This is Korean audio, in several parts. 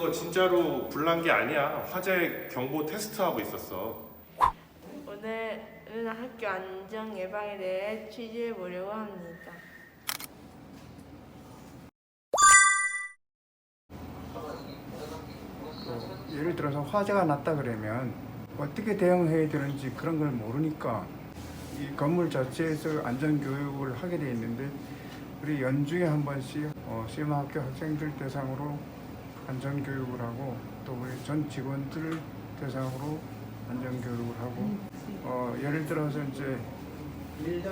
그거 진짜로 불난 게 아니야. 화재 경보 테스트하고 있었어. 오늘은 학교 안전 예방에 대해 취재해 보려고 합니다. 또 예를 들어서 화재가 났다 그러면 어떻게 대응해야 되는지 그런 걸 모르니까 이 건물 자체에서 안전 교육을 하게 돼 있는데 우리 연중에 한 번씩 어, 시험학교 학생들 대상으로 안전 교육을 하고 또 우리 전 직원들 대상으로 안전 교육을 하고 어, 예를 들어서 이제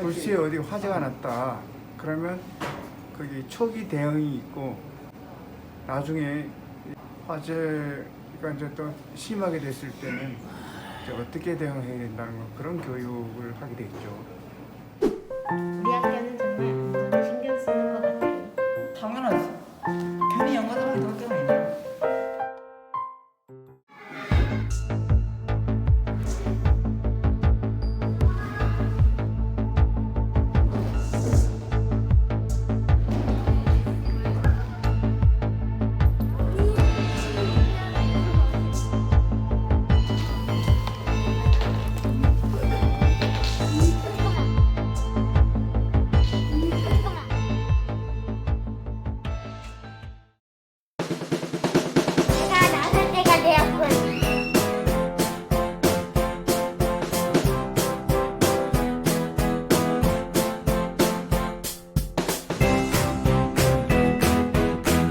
불시에 어디 화재가 났다. 그러면 거기 초기 대응이 있고 나중에 화재가 이제 또 심하게 됐을 때는 어떻게 대응해야 된다는 거 그런 교육을 하게 학교는